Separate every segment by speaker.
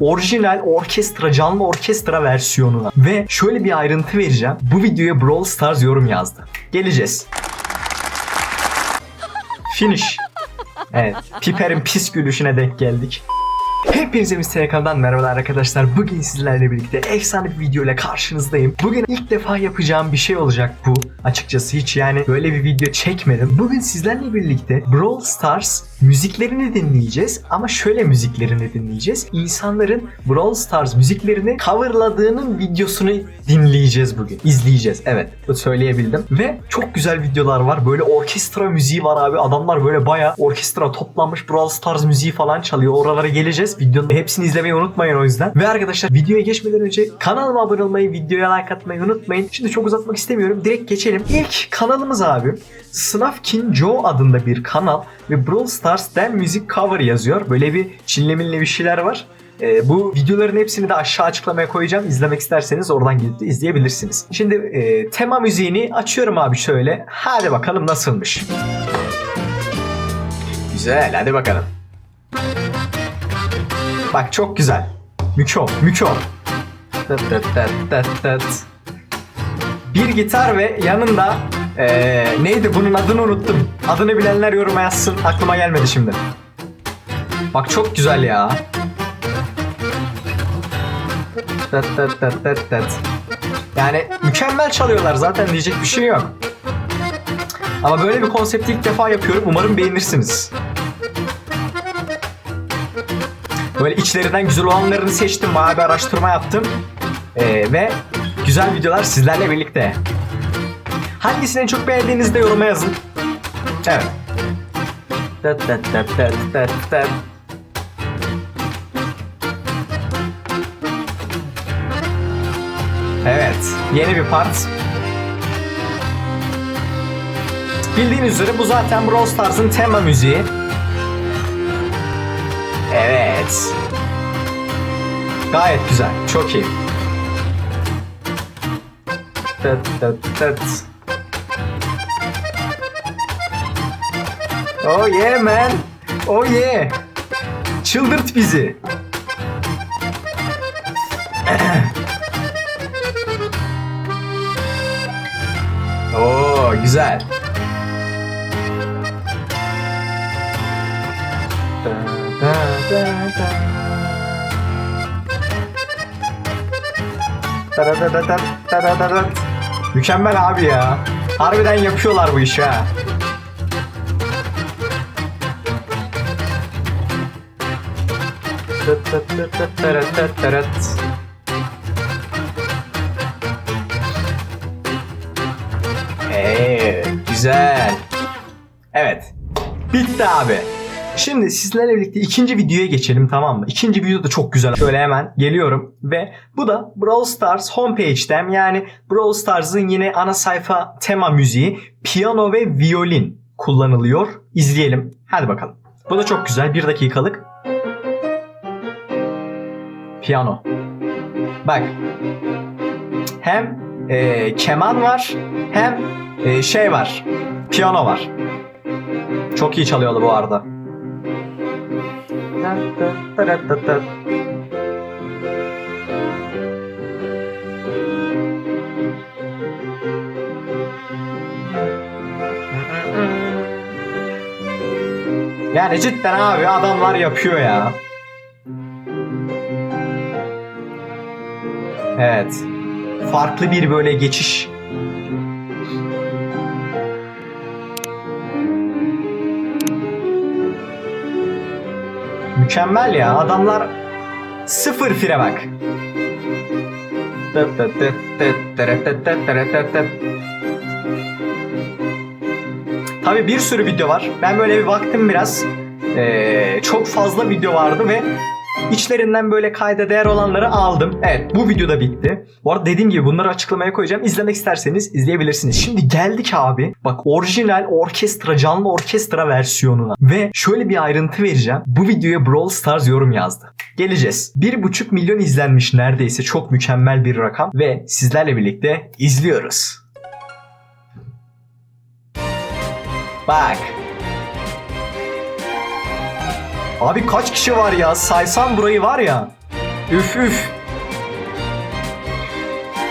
Speaker 1: Orijinal orkestra, canlı orkestra versiyonuna. Ve şöyle bir ayrıntı vereceğim. Bu videoya Brawl Stars yorum yazdı. Geleceğiz. Finish. Evet. Piper'in pis gülüşüne denk geldik. Hepinize Mr. kanalından merhabalar arkadaşlar. Bugün sizlerle birlikte efsane bir video ile karşınızdayım. Bugün ilk defa yapacağım bir şey olacak bu. Açıkçası hiç yani böyle bir video çekmedim. Bugün sizlerle birlikte Brawl Stars müziklerini dinleyeceğiz. Ama şöyle müziklerini dinleyeceğiz. İnsanların Brawl Stars müziklerini coverladığının videosunu dinleyeceğiz bugün. İzleyeceğiz. Evet. Bu söyleyebildim. Ve çok güzel videolar var. Böyle orkestra müziği var abi. Adamlar böyle baya orkestra toplanmış Brawl Stars müziği falan çalıyor. Oralara geleceğiz. Videonun hepsini izlemeyi unutmayın o yüzden. Ve arkadaşlar videoya geçmeden önce kanalıma abone olmayı, videoya like atmayı unutmayın. Şimdi çok uzatmak istemiyorum. Direkt geçelim. İlk kanalımız abi Snufkin Joe adında bir kanal ve Brawl Stars'ten müzik cover yazıyor. Böyle bir çinleminle bir şeyler var. Ee, bu videoların hepsini de aşağı açıklamaya koyacağım. İzlemek isterseniz oradan gidip de izleyebilirsiniz. Şimdi e, tema müziğini açıyorum abi şöyle. Hadi bakalım nasılmış. Güzel hadi bakalım. Bak çok güzel. Mükemmel, mükemmel. Bir gitar ve yanında eee, neydi bunun adını unuttum. Adını bilenler yoruma yazsın. Aklıma gelmedi şimdi. Bak çok güzel ya. Tıt tıt tıt tıt tıt. Yani mükemmel çalıyorlar zaten diyecek bir şey yok. Ama böyle bir konsepti ilk defa yapıyorum. Umarım beğenirsiniz. Böyle içlerinden güzel olanlarını seçtim. Bayağı bir araştırma yaptım. Ee, ve güzel videolar sizlerle birlikte. Hangisini en çok beğendiğinizi de yoruma yazın. Evet. Evet. Yeni bir part. Bildiğiniz üzere bu zaten Brawl Stars'ın tema müziği. Evet. Gayet güzel. Çok iyi. Tıt tıt tıt. Oh yeah man. Oh yeah. Çıldırt bizi. Oo oh, güzel. Da, da, da, da. Mükemmel abi ya. Harbiden yapıyorlar bu işi ha. Tıt tıt tıt tıt tırıt tıt tırıt. Ee, güzel. Evet. Bitti abi. Şimdi sizlerle birlikte ikinci videoya geçelim tamam mı? İkinci video da çok güzel. Şöyle hemen geliyorum ve bu da Brawl Stars homepage'den yani Brawl Stars'ın yine ana sayfa tema müziği piyano ve violin kullanılıyor. İzleyelim. Hadi bakalım. Bu da çok güzel. Bir dakikalık. Piyano. Bak. Hem e, keman var hem e, şey var. Piyano var. Çok iyi çalıyorlar bu arada. Yani cidden abi adamlar yapıyor ya. Evet. Farklı bir böyle geçiş. Mükemmel ya. Adamlar sıfır fire bak. Tabi bir sürü video var. Ben böyle bir baktım biraz. Ee, çok fazla video vardı ve içlerinden böyle kayda değer olanları aldım. Evet bu videoda bitti. Bu arada dediğim gibi bunları açıklamaya koyacağım. İzlemek isterseniz izleyebilirsiniz. Şimdi geldik abi. Bak orijinal orkestra canlı orkestra versiyonuna. Ve şöyle bir ayrıntı vereceğim. Bu videoya Brawl Stars yorum yazdı. Geleceğiz. 1,5 milyon izlenmiş neredeyse. Çok mükemmel bir rakam. Ve sizlerle birlikte izliyoruz. Bak. Abi kaç kişi var ya? Saysam burayı var ya. Üf üf.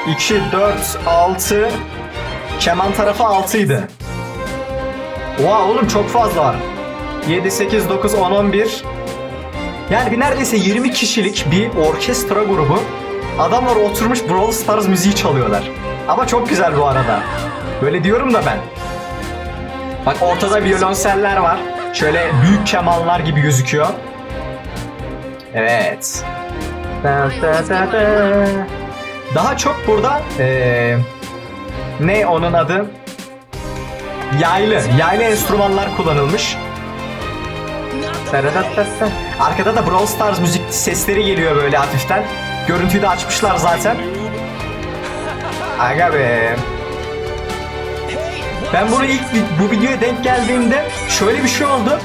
Speaker 1: 2, 4, 6. Keman tarafı 6 idi. Oha oğlum çok fazla var. 7, 8, 9, 10, 11. Yani bir neredeyse 20 kişilik bir orkestra grubu. Adamlar oturmuş Brawl Stars müziği çalıyorlar. Ama çok güzel bu arada. Böyle diyorum da ben. Bak ortada violonseller var. Şöyle büyük kemanlar gibi gözüküyor. Evet. Da, da, da, da. Daha çok burada eee, ne onun adı? Yaylı. Yaylı enstrümanlar kullanılmış. Arkada da Brawl Stars müzik sesleri geliyor böyle hafiften. Görüntüyü de açmışlar zaten. Aga be. Ben bunu ilk bu videoya denk geldiğimde şöyle bir şey oldu.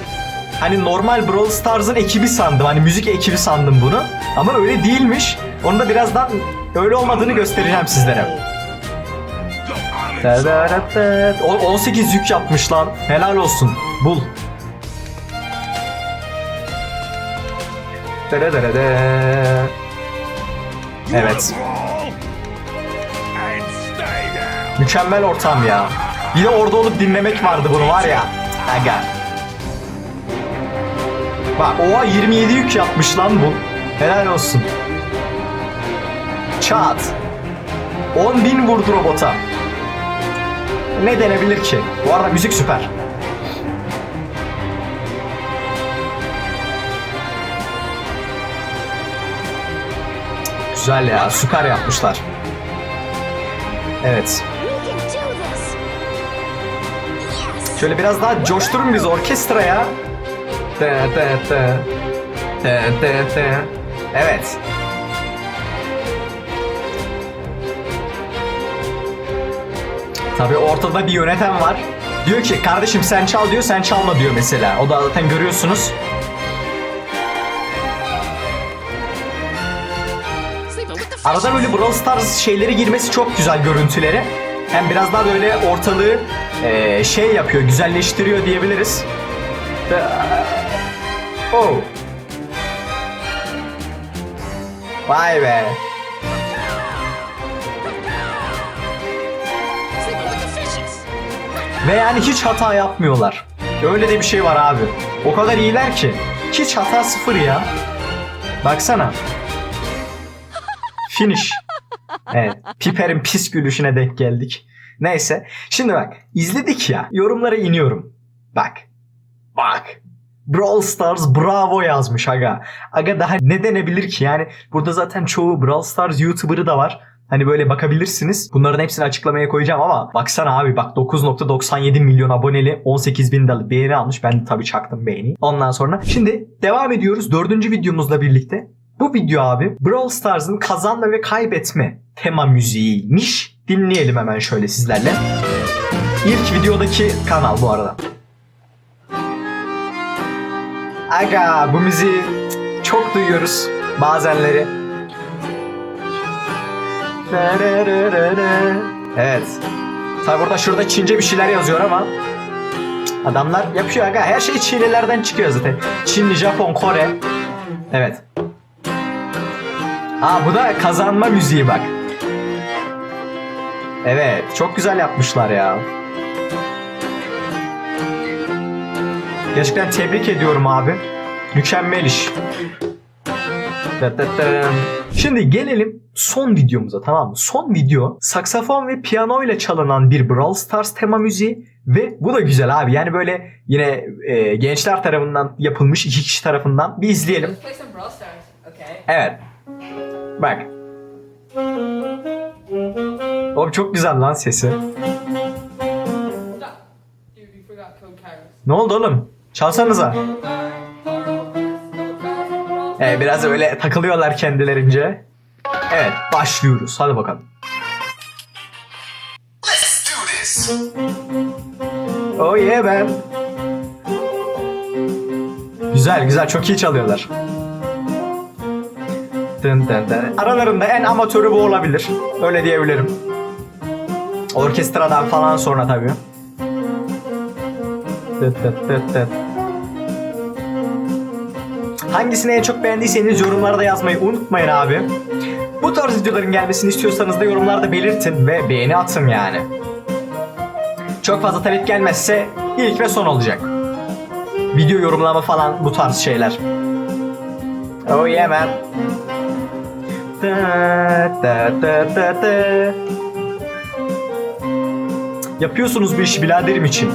Speaker 1: Hani normal Brawl Stars'ın ekibi sandım. Hani müzik ekibi sandım bunu. Ama öyle değilmiş. Onu da birazdan öyle olmadığını göstereceğim sizlere. O 18 yük yapmış lan. Helal olsun. Bul. Evet. Mükemmel ortam ya. Bir de orada olup dinlemek vardı bunu var ya. Aga. Bak oha 27 yük yapmış lan bu. Helal olsun. Çat. 10 bin vurdu robota. Ne denebilir ki? Bu arada müzik süper. Güzel ya, süper yapmışlar. Evet. Şöyle biraz daha coşturun biz orkestraya. Tı tı tı. Tı tı tı. Evet. Tabii ortada bir yöneten var. Diyor ki kardeşim sen çal diyor sen çalma diyor mesela. O da zaten görüyorsunuz. Arada böyle Brawl Stars şeyleri girmesi çok güzel görüntüleri. Hem biraz daha böyle ortalığı eee, şey yapıyor, güzelleştiriyor diyebiliriz. Ve- Oh. Vay be. Ve yani hiç hata yapmıyorlar. Öyle de bir şey var abi. O kadar iyiler ki. Hiç hata sıfır ya. Baksana. Finish. Evet. Piper'in pis gülüşüne denk geldik. Neyse. Şimdi bak. izledik ya. Yorumlara iniyorum. Bak. Bak. Brawl Stars bravo yazmış aga. Aga daha ne denebilir ki? Yani burada zaten çoğu Brawl Stars YouTuber'ı da var. Hani böyle bakabilirsiniz. Bunların hepsini açıklamaya koyacağım ama baksana abi bak 9.97 milyon aboneli 18 bin de beğeni almış. Ben de tabii çaktım beğeni. Ondan sonra şimdi devam ediyoruz dördüncü videomuzla birlikte. Bu video abi Brawl Stars'ın kazanma ve kaybetme tema müziğiymiş. Dinleyelim hemen şöyle sizlerle. İlk videodaki kanal bu arada. Aga bu müziği çok duyuyoruz bazenleri. Evet. Tabi burada şurada Çince bir şeyler yazıyor ama adamlar yapıyor aga. Her şey Çinlilerden çıkıyor zaten. Çinli, Japon, Kore. Evet. Aa bu da kazanma müziği bak. Evet, çok güzel yapmışlar ya. Gerçekten tebrik ediyorum abi. Mükemmel iş. Şimdi gelelim son videomuza tamam mı? Son video saksafon ve piyano ile çalınan bir Brawl Stars tema müziği ve bu da güzel abi. Yani böyle yine e, gençler tarafından yapılmış iki kişi tarafından bir izleyelim. Evet. Bak. Oğlum çok güzel lan sesi. Ne oldu oğlum? Çalsanıza. Evet biraz öyle takılıyorlar kendilerince. Evet başlıyoruz. Hadi bakalım.
Speaker 2: Let's do this.
Speaker 1: Oh yeah man. Güzel güzel çok iyi çalıyorlar. Dın dın dın. Aralarında en amatörü bu olabilir. Öyle diyebilirim. Orkestradan falan sonra tabii. Tıt tıt tıt tıt. Hangisini en çok beğendiyseniz yorumlarda yazmayı unutmayın abi. Bu tarz videoların gelmesini istiyorsanız da yorumlarda belirtin ve beğeni atın yani. Çok fazla talep gelmezse ilk ve son olacak. Video yorumlama falan bu tarz şeyler. Oh yeah man. Yapıyorsunuz bu işi biraderim için.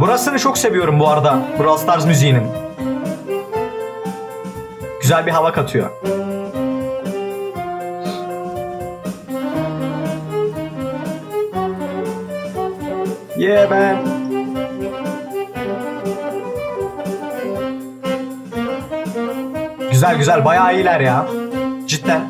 Speaker 1: Burasını çok seviyorum bu arada. Brawl Stars müziğinin. Güzel bir hava katıyor. Yeah man. Güzel güzel bayağı iyiler ya. Cidden.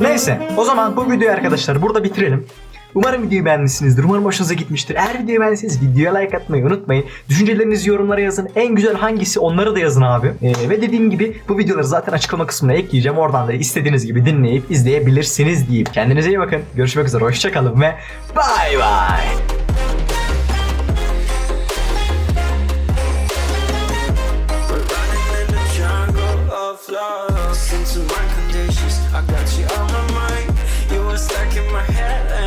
Speaker 1: Neyse o zaman bu videoyu arkadaşlar burada bitirelim. Umarım videoyu beğenmişsinizdir. Umarım hoşunuza gitmiştir. Eğer videoyu beğendiyseniz videoya like atmayı unutmayın. Düşüncelerinizi yorumlara yazın. En güzel hangisi onları da yazın abi. Ee, ve dediğim gibi bu videoları zaten açıklama kısmına ekleyeceğim. Oradan da istediğiniz gibi dinleyip izleyebilirsiniz deyip. Kendinize iyi bakın. Görüşmek üzere. Hoşçakalın ve bay bay.
Speaker 3: love into my conditions. I got you on my mind. You were stuck in my head.